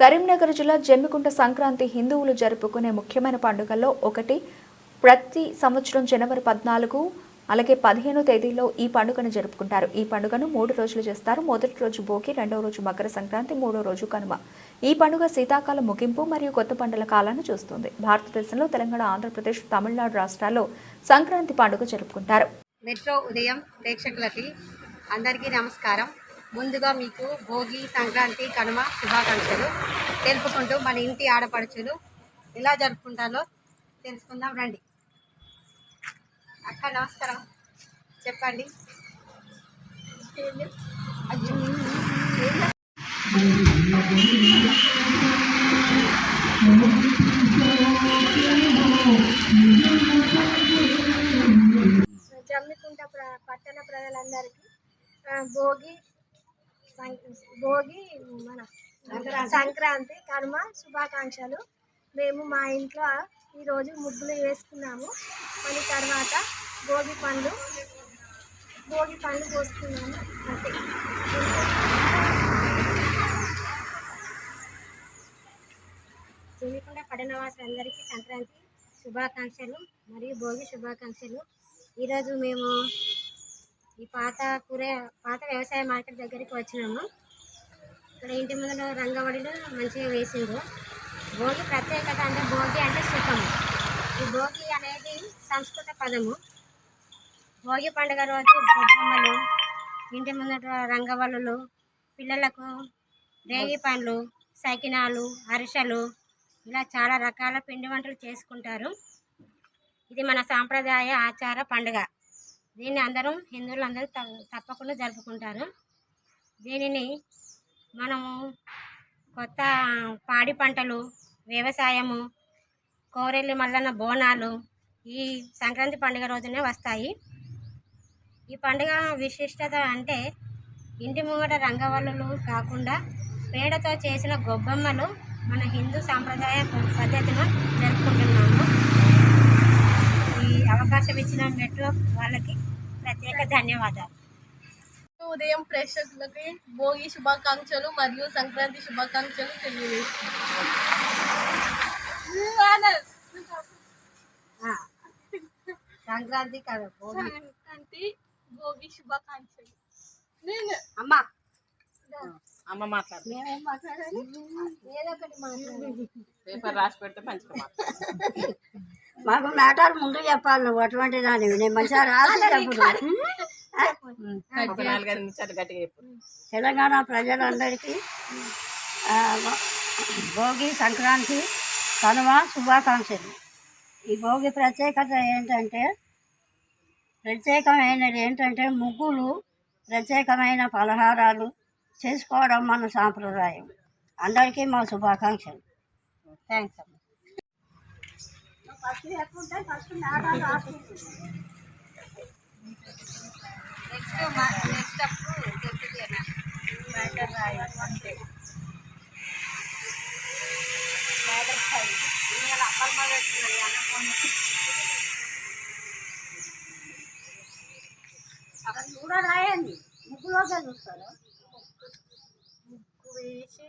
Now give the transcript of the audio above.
కరీంనగర్ జిల్లా జమ్మికుంట సంక్రాంతి హిందువులు జరుపుకునే ముఖ్యమైన పండుగల్లో ఒకటి. ప్రతి సంవత్సరం జనవరి పద్నాలుగు అలాగే పదిహేను తేదీలో ఈ పండుగను జరుపుకుంటారు. ఈ పండుగను మూడు రోజులు చేస్తారు. మొదటి రోజు భోగి రెండవ రోజు మకర సంక్రాంతి మూడో రోజు కనుమ. ఈ పండుగ శీతాకాల ముగింపు మరియు కొత్త పంటల కాలాన్ని చూస్తుంది. భారతదేశంలో తెలంగాణ ఆంధ్రప్రదేశ్ తమిళనాడు రాష్ట్రాల్లో సంక్రాంతి పండుగ జరుపుకుంటారు. మెట్రో ఉదయం ప్రేక్షకులకి అందరికీ నమస్కారం. ముందుగా మీకు భోగి సంక్రాంతి కనుమ శుభాకాంక్షలు తెలుపుకుంటూ మన ఇంటి ఆడపడుచులు ఎలా జరుపుకుంటారో తెలుసుకుందాం రండి. అక్క నమస్కారం. చెప్పండి. జమ్మికుంట ప్ర పట్టణ ప్రజలందరికీ భోగి భోగి మన సంక్రాంతి. కనుమ శుభాకాంక్షలు. మేము మా ఇంట్లో ఈరోజు ముగ్గులు వేసుకున్నాము. మళ్ళీ తర్వాత భోగి పండ్లు భోగి పండ్లు పోసుకున్నాము అంతే. జమ్మికుంట పట్టణవాసులందరికీ సంక్రాంతి శుభాకాంక్షలు మరియు భోగి శుభాకాంక్షలు. ఈరోజు మేము ఈ పాత కూరే పాత వ్యవసాయ మార్కెట్ దగ్గరికి వచ్చినాము. ఇక్కడ ఇంటి ముందు రంగవడిలు మంచిగా వేసిండు భోగి ప్రత్యేకత అంటే భోగి అంటే సుఖము ఈ భోగి అనేది సంస్కృత పదము. భోగి పండుగ రోజు బొమ్మలు ఇంటి ముందట రంగవల్లులు పిల్లలకు రేగి పండ్లు సకినాలు అరిసెలు ఇలా చాలా రకాల పిండి వంటలు చేసుకుంటారు. ఇది మన సాంప్రదాయ ఆచార పండుగ. దీన్ని అందరం హిందువులు అందరూ తప్పకుండా జరుపుకుంటారు. దీనిని మనము కొత్త పాడి పంటలు వ్యవసాయము కోరెల్లి మల్లన్న బోనాలు ఈ సంక్రాంతి పండుగ రోజునే వస్తాయి. ఈ పండుగ విశిష్టత అంటే ఇంటి ముంగట రంగవల్లులు కాకుండా పేడతో చేసిన గొబ్బెమ్మలు మన హిందూ సాంప్రదాయ పద్ధతిలో జరుపుకుంటున్నాము. ఈ అవకాశం ఇచ్చిన మెట్రో వాళ్ళకి ప్రత్యేక ధన్యవాదాలు. ఉదయం ప్రేక్షకులకి భోగి శుభాకాంక్షలు మరియు సంక్రాంతి శుభాకాంక్షలు ఆ, సంక్రాంతి కదా భోగి. సంక్రాంతి భోగి శుభాకాంక్షలు నేను అమ్మా అమ్మ మాట్లాడు. ఏదో ఒకటి మాట్లాడాలి పేపర్ రాసి పెడితే మంచిగా మాట్లాడు మాకు మ్యాటర్ ముందు చెప్పాలి నువ్వు అటువంటి దానివి నేను మంచిగా రాసి చెప్పు తెలంగాణ ప్రజలందరికీ భోగి సంక్రాంతి కనుమ శుభాకాంక్షలు. ఈ భోగి ప్రత్యేకత ఏంటంటే ప్రత్యేకమైనది ఏంటంటే ముగ్గులు ప్రత్యేకమైన పలహారాలు చేసుకోవడం మన సాంప్రదాయం. అందరికీ మా శుభాకాంక్షలు. థ్యాంక్స్ అమ్మా. నెక్స్ట్ నెక్స్ట్ అప్పుడు చెప్తుంది అన్న. మ్యాటర్ రాయి అంతే మ్యాటర్ రాయి ఇవాళ అప్పలు మొదలెట్టుకున్నాయి అన్న ఫోన్ అక్కడ కూడా రాయండి. ముగ్గులోకే చూస్తారా. ముగ్గు వేసి